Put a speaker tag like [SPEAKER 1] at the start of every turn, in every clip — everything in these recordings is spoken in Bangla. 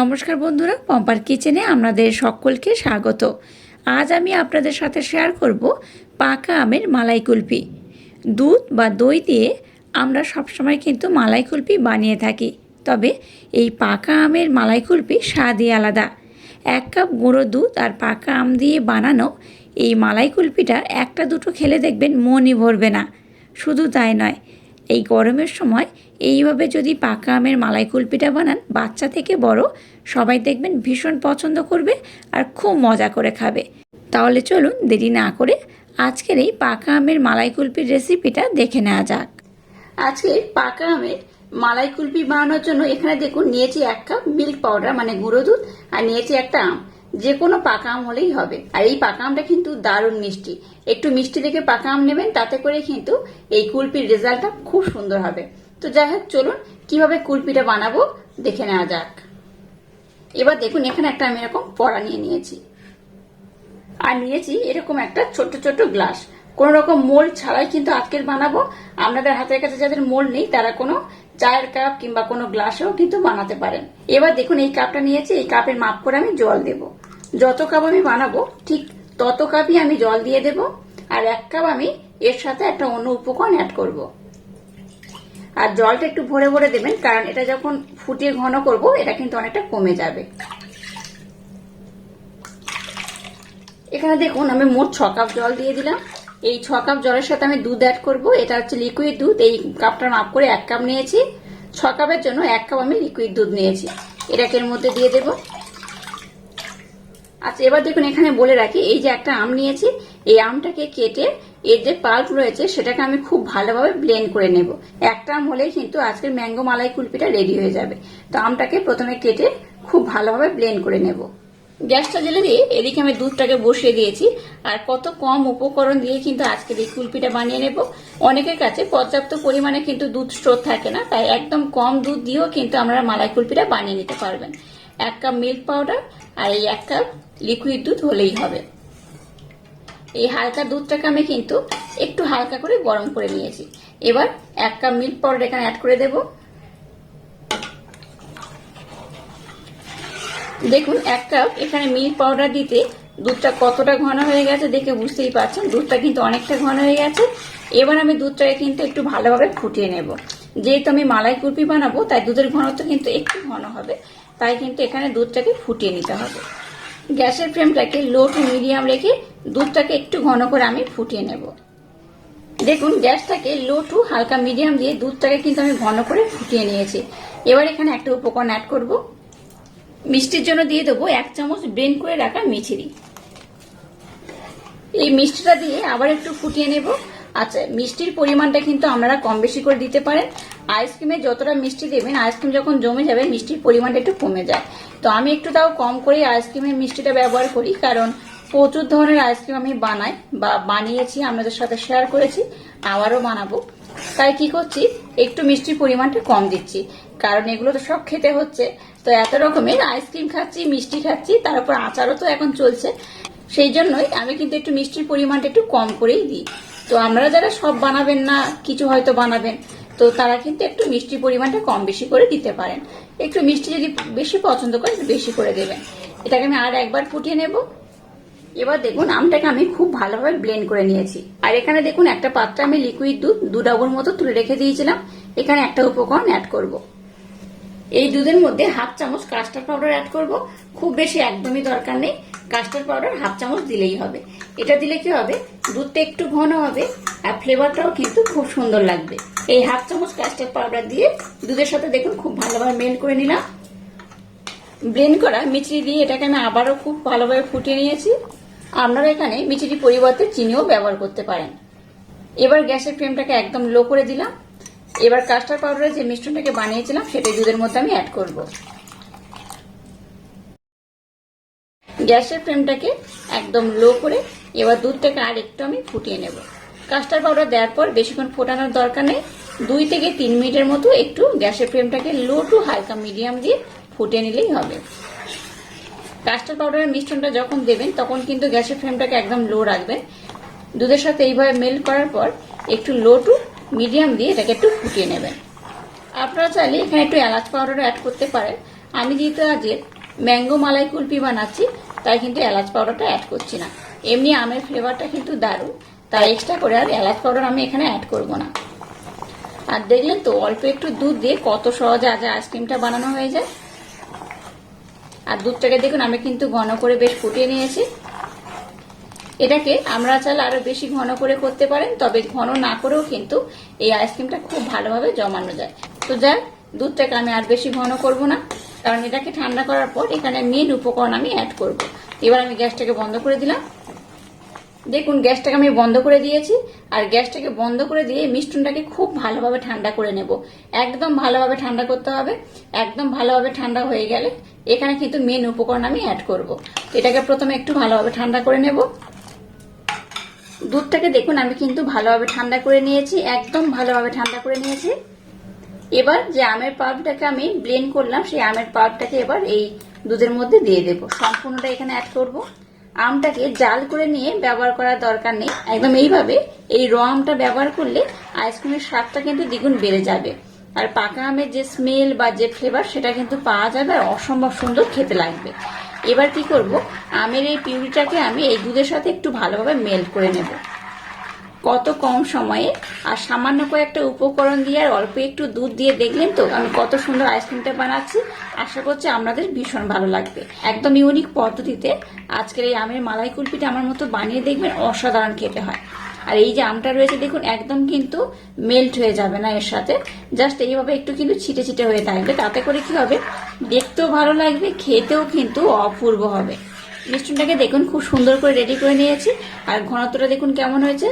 [SPEAKER 1] নমস্কার বন্ধুরা, পম্পার কিচেনে আপনাদের সকলকে স্বাগত। আজ আমি আপনাদের সাথে শেয়ার করব পাকা আমের মালাই কুলফি দুধ বা দই দিয়ে আমরা সবসময় কিন্তু মালাই কুলফি বানিয়ে থাকি। তবে এই পাকা আমের মালাই কুলফি স্বাদই আলাদা। এক কাপ গুঁড়ো দুধ আর পাকা আম দিয়ে বানানো এই মালাই কুলফিটা একটা দুটো খেলে দেখবেন মনই ভরবে না। শুধু তাই নয় এই গরমের সময় এইভাবে যদি পাকা আমের মালাই কুলপিটা বানান, বাচ্চা থেকে বড়, সবাই দেখবেন ভীষণ পছন্দ করবে আর খুব মজা করে খাবে। তাহলে চলুন দেরি না করে আজকের এই পাকা আমের মালাই কুলপির রেসিপিটা দেখে নেওয়া যাক।
[SPEAKER 2] আজকে পাকা আমের মালাই কুলপি বানানোর জন্য এখানে দেখুন নিয়েছি এক কাপ মিল্ক পাউডার মানে গুঁড়ো দুধ, আর নিয়েছি একটা আম। যে কোনো পাকা আম হলেই হবে। আর এই পাকা আমটা কিন্তু দারুণ মিষ্টি। একটু মিষ্টি দেখে পাকা আম নেবেন, তাতে করে কিন্তু এই কুলপির রেজাল্টটা খুব সুন্দর হবে। তো যাই হোক, চলুন কীভাবে কুলপিটা বানাবো দেখে নেওয়া যাক। এবার দেখুন, এখানে একটা আমি এরকম পড়া নিয়ে নিয়েছি। আর নিয়েছি এরকম একটা ছোট্ট ছোট্ট গ্লাস। কোন রকম মোল ছাড়াই কিন্তু আজকের বানাবো। আপনাদের হাতের কাছে যাদের মোল নেই, তারা কোনো চায়ের কাপ কিংবা কোনো গ্লাসেও কিন্তু বানাতে পারেন। এবার দেখুন, এই কাপটা নিয়েছি, এই কাপের মাপ করে আমি জল দেব। যত কাপ আমি বানাবো, ঠিক তত কাপই আমি জল দিয়ে দেব, আর এক কাপ আমি এর সাথে একটা অন্য উপকরণ অ্যাড করব। আর জলটা একটু ভরে ভরে দেবেন, কারণ এটা যখন ফুটিয়ে ঘন করব, এটা কিন্তু অনেকটা কমে যাবে। এখানে দেখুন, আমি মোট ছ কাপ জল দিয়ে দিলাম। এই ছ কাপ জলের সাথে আমি দুধ অ্যাড করব, এটা হচ্ছে লিকুইড দুধ, এই কাপটার মাপ করে এক কাপ নিয়েছি। ছ কাপের জন্য এক কাপ আমি লিকুইড দুধ নিয়েছি। এটাকে এর মধ্যে দিয়ে দেব। আচ্ছা এবার দেখুন, এখানে বলে রাখি, এই যে একটা আম নিয়েছি, এই আমটাকে কেটে এর যে পাল্প রয়েছে, সেটাকে আমি খুব ভালোভাবে ব্লেন্ড করে নেব। একটা আম হলেই কিন্তু আজকের ম্যাঙ্গো মালাই কুলপিটা রেডি হয়ে যাবে। তো আমটাকে প্রথমে কেটে খুব ভালোভাবে ব্লেন্ড করে নেব। গ্যাসটা জ্বেলে দিয়ে এদিকে আমি দুধটাকে বসিয়ে দিয়েছি, আর কত কম উপকরণ দিয়ে কিন্তু আজকের এই কুলপিটা বানিয়ে নেব। অনেকের কাছে পর্যাপ্ত পরিমাণে কিন্তু দুধ স্টোর থাকে না, তাই একদম কম দুধ দিয়েও কিন্তু আমরা মালাই কুলপিটা বানিয়ে নিতে পারবেন। এক কাপ মিল্ক পাউডার আর এই এক কাপ লিকুইড দুধ হলেই হবে। এই হালকা দুধটাকে আমি কিন্তু একটু হালকা করে গরম করে নিয়েছি। এবার এক কাপ মিল্ক পাউডার এখানে অ্যাড করে দেবো। দেখুন, এক কাপ এখানে মিল্ক পাউডার দিতে দুধটা কতটা ঘন হয়ে গেছে দেখে বুঝতেই পারছেন দুধটা কিন্তু অনেকটা ঘন হয়ে গেছে। এবার আমি দুধটাকে কিন্তু একটু ভালোভাবে ফুটিয়ে নেব। যেহেতু আমি মালাই কুলপি বানাবো, তাই দুধের ঘনত্ব কিন্তু একটু ঘন হবে। তাই কিন্তু এখানে দুধটাকে ফুটিয়ে নিতে হবে। গ্যাসের ফ্লেমটাকে লো টু মিডিয়াম রেখে দুধটাকে একটু ঘন করে আমি ফুটিয়ে নেব। দেখুন, গ্যাসটাকে লো টু হালকা মিডিয়াম দিয়ে দুধটাকে কিন্তু আমি ঘন করে ফুটিয়ে নিয়েছি। এবার এখানে একটা উপকরণ অ্যাড করব। মিষ্টির জন্য দিয়ে দেবো এক চামচ ব্রেন করে রাখা মিছিরি। এই মিষ্টিটা দিয়ে আবার একটু ফুটিয়ে নেব। আচ্ছা মিষ্টির পরিমাণটা কিন্তু আপনারা কম বেশি করে দিতে পারেন। আইসক্রিমে যতটা মিষ্টি দেবেন, আইসক্রিম যখন জমে যাবে, মিষ্টির পরিমাণটা একটু কমে যায়। তো আমি একটু তাও কম করে আইসক্রিমের মিষ্টিটা ব্যবহার করি, কারণ প্রচুর ধরনের আইসক্রিম আমি বানাই বা বানিয়েছি, আপনাদের সাথে শেয়ার করেছি, আবারও বানাবো। তাই কি করছি, একটু মিষ্টির পরিমাণটা কম দিচ্ছি, কারণ এগুলো তো সব খেতে হচ্ছে। তো এত রকমের আইসক্রিম খাচ্ছি, মিষ্টি খাচ্ছি, তার উপর আচারও তো এখন চলছে। সেই জন্যই আমি কিন্তু একটু মিষ্টির পরিমাণটা একটু কম করেই দিই। তো আমরা যারা সব বানাবেন না, কিছু হয়তো বানাবেন তো তারা কিন্তু একটু মিষ্টির পরিমাণটা কম বেশি করে দিতে পারেন। একটু মিষ্টি যদি বেশি পছন্দ করেন বেশি করে দেবেন। এটাকে আমি আর একবার ফুটিয়ে নেব। এবার দেখুন, আমটাকে আমি খুব ভালোভাবে ব্লেন্ড করে নিয়েছি। আর এখানে দেখুন, একটা পাত্রে আমি লিকুইড দুধ, দু ডাবুর মতো তুলে রেখে দিয়েছিলাম। এখানে একটা উপকরণ অ্যাড করব। এই দুধের মধ্যে হাফ চামচ কাস্টার্ড পাউডার অ্যাড করব। খুব বেশি একদমই দরকার নেই। কাস্টার্ড পাউডার হাফ চামচ দিলেই হবে। এটা দিলে কি হবে? দুধটা একটু ঘন হবে, আর ফ্লেভারটাও কিন্তু খুব সুন্দর লাগবে। এই হাফ চামচ কাস্টার্ড পাউডার দিয়ে দুধের সাথে দেখুন খুব ভালোভাবে মেল্ট করে নিলাম। ব্লেন্ড করা মিচড়ি দিয়ে এটাকে আমি আবারও খুব ভালোভাবে ফুটিয়ে নিয়েছি। আপনারা এখানে মিচড়ি পরিবর্তে চিনিও ব্যবহার করতে পারেন। এবার গ্যাসের ফ্লেমটাকে একদম লো করে দিলাম। এবার কাস্টার্ড পাউডারের যে মিশ্রণটাকে বানিয়েছিলাম সেটাই দুধের মধ্যে আমি অ্যাড করব। গ্যাসের ফ্লেমটাকে একদম লো করে এবার দুধটাকে আর একটু আমি ফুটিয়ে নেব। কাস্টার্ড পাউডার দেওয়ার পর বেশিক্ষণ ফোটানোর দরকার নেই। দুই থেকে তিন মিনিটের মতো একটু গ্যাসের ফ্লেমটাকে লো টু হালকা মিডিয়াম দিয়ে ফুটিয়ে নিলেই হবে। কাস্টার পাউডারের মিশ্রণটা যখন দেবেন, তখন কিন্তু গ্যাসের ফ্লেমটাকে একদম লো রাখবেন। দুধের সাথে এইভাবে মেল্ট করার পর একটু লো টু মিডিয়াম দিয়ে এটাকে একটু ফুটিয়ে নেবেন। আপনারা চাইলে এখানে একটু এলাচ পাউডারও অ্যাড করতে পারেন। আমি যেহেতু আজকে ম্যাঙ্গো মালাই কুলপি বানাচ্ছি, তাই কিন্তু এলাচ পাউডারটা অ্যাড করছি না। এমনি আমের ফ্লেভারটা কিন্তু দারুণ। তাই এক্সট্রা করে আর এলাচ পাউডার আমি এখানে অ্যাড করব না। আর দেখলেন তো, অল্প একটু দুধ দিয়ে কত সহজে আজ আইসক্রিমটা বানানো হয়ে যায়। আর দুধটাকে দেখুন, আমি কিন্তু ঘন করে বেশ ফুটিয়ে নিয়েছি। এটাকে আমরা চাল আরও বেশি ঘন করে করতে পারেন, তবে ঘন না করেও কিন্তু এই আইসক্রিমটা খুব ভালোভাবে জমানো যায়। তো যাক, দুধটাকে আমি আর বেশি ঘন করব না, কারণ এটাকে ঠান্ডা করার পর এখানে মেন উপকরণ আমি অ্যাড করব। এবার আমি গ্যাসটাকে বন্ধ করে দিলাম। দেখুন, গ্যাসটাকে আমি বন্ধ করে দিয়েছি, আর গ্যাসটাকে বন্ধ করে দিয়ে মিষ্টনটাকে খুব ভালোভাবে ঠান্ডা করে নেব। একদম ভালোভাবে ঠান্ডা করতে হবে, একদম ভালোভাবে ঠান্ডা হয়ে গেলে এখানে কিন্তু মেন উপকরণ আমি অ্যাড করব। এটাকে প্রথমে একটু ভালোভাবে ঠান্ডা করে নেব। দুধটাকে দেখুন, আমি কিন্তু ভালোভাবে ঠান্ডা করে নিয়েছি, একদম ভালোভাবে ঠান্ডা করে নিয়েছি। এবার যে আমের পাল্পটাকে আমি ব্লেন্ড করলাম, সেই আমের পাল্পটাকে এবার এই দুধের মধ্যে দিয়ে দেব। সম্পূর্ণটা এখানে অ্যাড করব। আমটাকে জাল করে নিয়ে ব্যবহার করার দরকার নেই। একদম এইভাবে এই র আমটা ব্যবহার করলে আইসক্রিমের স্বাদটা কিন্তু দ্বিগুণ বেড়ে যাবে। আর পাকা আমের যে স্মেল বা যে ফ্লেভার সেটা কিন্তু পাওয়া যাবে আর অসম্ভব সুন্দর খেতে লাগবে। এবার কি করব? আমের এই পিউরিটাকে আমি এই দুধের সাথে একটু ভালোভাবে মেল্ট করে নেব। কত কম সময়ে আর সামান্য কয়েকটা উপকরণ দিয়ে আর অল্প একটু দুধ দিয়ে দেখলেন তো আমি কত সুন্দর আইসক্রিমটা বানাচ্ছি। আশা করছি আপনাদের ভীষণ ভালো লাগবে। একদম ইউনিক পদ্ধতিতে আজকের এই আমের মালাই কুলপিটা আমার মতো বানিয়ে দেখবেন, অসাধারণ খেতে হয়। আর এই যে আমটা রয়েছে, দেখুন, একদম কিন্তু মেল্ট হয়ে যাবে না এর সাথে। জাস্ট এইভাবে একটু কিন্তু ছিটে ছিটে হয়ে থাকবে। তাতে করে কি হবে? দেখতেও ভালো লাগবে, খেতেও কিন্তু অপূর্ব হবে। মিষ্টনটাকে দেখুন, খুব সুন্দর করে রেডি করে নিয়েছি। আর ঘনত্বটা দেখুন কেমন হয়েছে।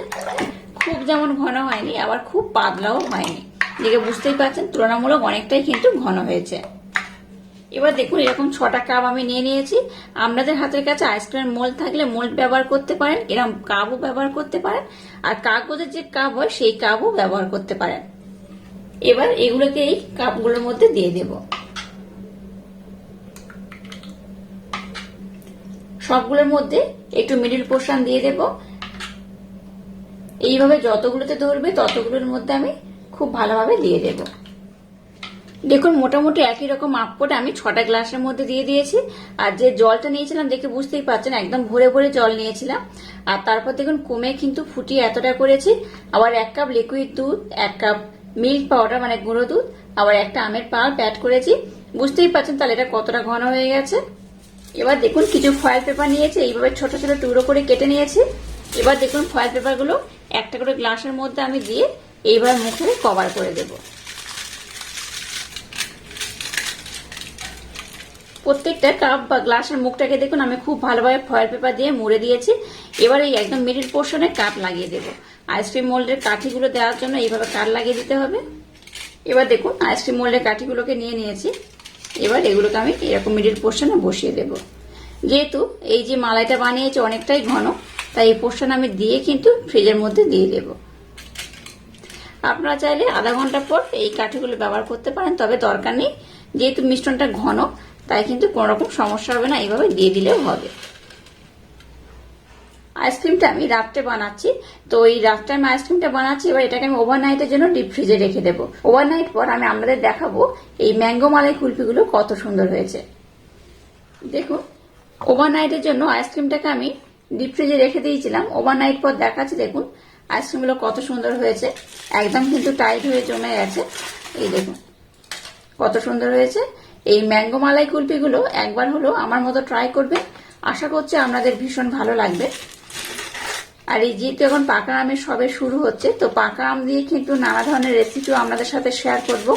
[SPEAKER 2] খুব যেমন ঘন হয়নি, আবার খুব পাতলাও হয়নি। দেখে বুঝতেই পারছেন, তুলনামূলক অনেকটাই কিন্তু ঘন হয়েছে। এবার দেখুন, এরকম ছটা কাপ আমি নিয়ে নিয়েছি। আপনাদের হাতের কাছে আইসক্রিমের মোল্ড থাকলে মোল্ড ব্যবহার করতে পারেন এরকম কাপও ব্যবহার করতে পারেন। আর কাগজের যে কাপ হয়, সেই কাপও ব্যবহার করতে পারেন। এবার এগুলোকে এই কাপগুলোর মধ্যে দিয়ে দেবো। সবগুলোর মধ্যে একটু মিডিল পোর্শন দিয়ে দেব। এইভাবে যতগুলোতে ধরবে, ততগুলোর মধ্যে আমি খুব ভালোভাবে দিয়ে দেব। দেখুন, মোটামুটি একই রকম আপটা আমি ছটা গ্লাসের মধ্যে দিয়ে দিয়েছি। আর যে জলটা নিয়েছিলাম, দেখে বুঝতেই পারছেন, একদম ভরে ভরে জল নিয়েছিলাম। আর তারপর দেখুন, কমে কিন্তু ফুটিয়ে এতটা করেছি। আবার এক কাপ লিকুইড দুধ, এক কাপ মিল্ক পাউডার মানে গুঁড়ো দুধ, আবার একটা আমের পাল্প অ্যাড করেছি। বুঝতেই পারছেন তাহলে এটা কতটা ঘন হয়ে গেছে। এবার দেখুন কিছু ফয়েল পেপার নিয়েছে, এইভাবে ছোট ছোট টুকরো করে কেটে নিয়েছি। এবার দেখুন ফয়েল পেপারগুলো একটা করে গ্লাসের মধ্যে আমি দিয়ে এইবার মুখে কভার করে দেব। প্রত্যেকটা কাপ বা গ্লাসের মুখটাকে দেখুন, আমি খুব ভালোভাবে ফয়েল পেপার দিয়ে মুড়ে দিয়েছি। এবার এই একদম মিডিল পোর্শনে কাপ লাগিয়ে দেব। আইসক্রিম মোল্ডের কাঠিগুলো দেওয়ার জন্য এইভাবে কাঠ লাগিয়ে দিতে হবে। এবার দেখুন আইসক্রিম মোল্ডের কাঠিগুলোকে নিয়ে নিয়েছি। এবার এগুলোকে আমি এরকম মিডিল পোর্শনে বসিয়ে দেব। যেহেতু এই যে মালাইটা বানিয়েছে অনেকটাই ঘন, তাই এই পোর্শন আমি দিয়ে কিন্তু ফ্রিজের মধ্যে দিয়ে দেব। আপনারা চাইলে আধা ঘণ্টা পর এই কাঠিগুলো ব্যবহার করতে পারেন, তবে দরকার নেই। যেহেতু মিশ্রণটা ঘন, তাই কিন্তু কোনো রকম সমস্যা হবে না, এইভাবে দিয়ে দিলেও হবে। আইসক্রিমটা আমি রাত্রে বানাচ্ছি। তো এই রাত্রে আমি আইসক্রিমটা বানাচ্ছি, এবার এটাকে আমি ওভারনাইটের জন্য ডিপ ফ্রিজে রেখে দেবো। ওভারনাইট পর আমি আপনাদের দেখাবো এই ম্যাঙ্গো মালাই কুলপিগুলো কত সুন্দর হয়েছে। দেখুন ওভারনাইটের জন্য আইসক্রিমটাকে আমি ডিপ ফ্রিজে রেখে দিয়েছিলাম। ওভারনাইট পর দেখাচ্ছি, দেখুন, আইসক্রিমগুলো কত সুন্দর হয়েছে। একদম কিন্তু টাইট হয়ে জমে গেছে। এই দেখুন, কত সুন্দর হয়েছে। এই ম্যাঙ্গো মালাই কুলপিগুলো একবার হলো আমার মতো ট্রাই করবে আশা করছি আপনাদের ভীষণ ভালো লাগবে। আর এই যেহেতু এখন পাকা আমের সবে শুরু হচ্ছে, তো পাকা আম দিয়ে কিন্তু নানা ধরনের রেসিপিও আমাদের সাথে শেয়ার করব?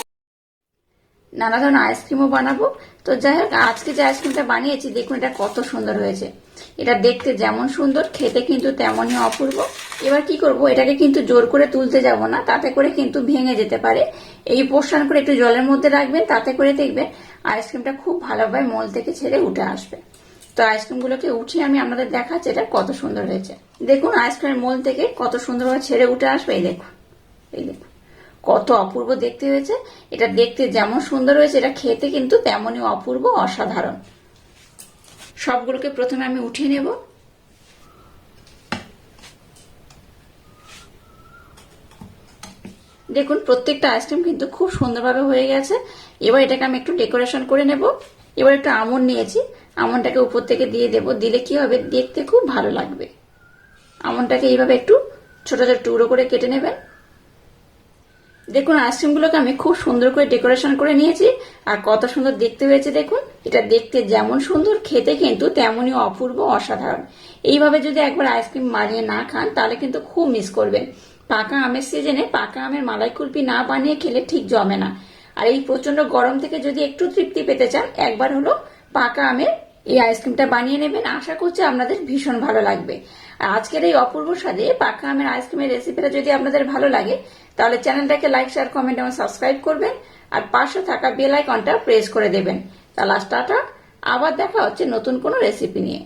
[SPEAKER 2] নানা ধরনের আইসক্রিমও বানাবো। তো যাই হোক, আজকে যে আইসক্রিমটা বানিয়েছি, দেখুন এটা কত সুন্দর হয়েছে। এটা দেখতে যেমন সুন্দর, খেতে কিন্তু তেমনই অপূর্ব। এবার কি করব, এটাকে কিন্তু জোর করে তুলতে যাব না, তাতে করে কিন্তু ভেঙে যেতে পারে। এই পোর্শন করে একটু জলের মধ্যে রাখবেন, তাতে করে দেখবেন আইসক্রিমটা খুব ভালোভাবে মল থেকে ছেড়ে উঠে আসবে। তো আইসক্রিমগুলোকে উঠিয়ে আমি আপনাদের দেখাচ্ছি এটা কত সুন্দর হয়েছে। দেখুন, আইসক্রিমের মোল থেকে কত সুন্দরভাবে ছেড়ে উঠে আসবে, এই দেখুন এই দেখুন। কত অপূর্ব দেখতে হয়েছে। এটা দেখতে যেমন সুন্দর হয়েছে, এটা খেতে কিন্তু তেমনই অপূর্ব, অসাধারণ। সবগুলোকে প্রথমে আমি উঠিয়ে নেব। দেখুন, প্রত্যেকটা আইসক্রিম কিন্তু খুব সুন্দরভাবে হয়ে গেছে। এবার এটাকে আমি একটু ডেকোরেশন করে নেব। এবার একটু আমন নিয়েছি। আমনটাকে উপর থেকে দিয়ে দেব, দিলে কি হবে? দেখতে খুব ভালো লাগবে। আমনটাকে এইভাবে একটু ছোট ছোট টুকরো করে কেটে নেবেন। দেখুন, আইসক্রিমগুলোকে আমি খুব সুন্দর করে ডেকোরেশন করে নিয়েছি, আর কত সুন্দর দেখতে হয়েছে দেখুন। এটা দেখতে যেমন সুন্দর, খেতে কিন্তু তেমনই অপূর্ব, অসাধারণ। এইভাবে যদি একবার আইসক্রিম বানিয়ে না খান, তাহলে কিন্তু খুব মিস করবেন। পাকা আমের সিজনে পাকা আমের মালাই কুলপি না বানিয়ে খেলে ঠিক জমে না। আর এই প্রচণ্ড গরম থেকে যদি একটু তৃপ্তি পেতে চান, একবার হলো পাকা আমের এই আইসক্রিমটা বানিয়ে নেবেন। আশা করছি আপনাদের ভীষণ ভালো লাগবে। আর আজকের এই অপূর্ব স্বাদে পাকা আমের আইসক্রিমের রেসিপিটা যদি আপনাদের ভালো লাগে, তাহলে চ্যানেলটাকে লাইক, শেয়ার, কমেন্ট এবং সাবস্ক্রাইব করবেন। আর পাশে থাকা বেল আইকনটা প্রেস করে দেবেন। তাহলে আবার দেখা হচ্ছে নতুন কোনো রেসিপি নিয়ে।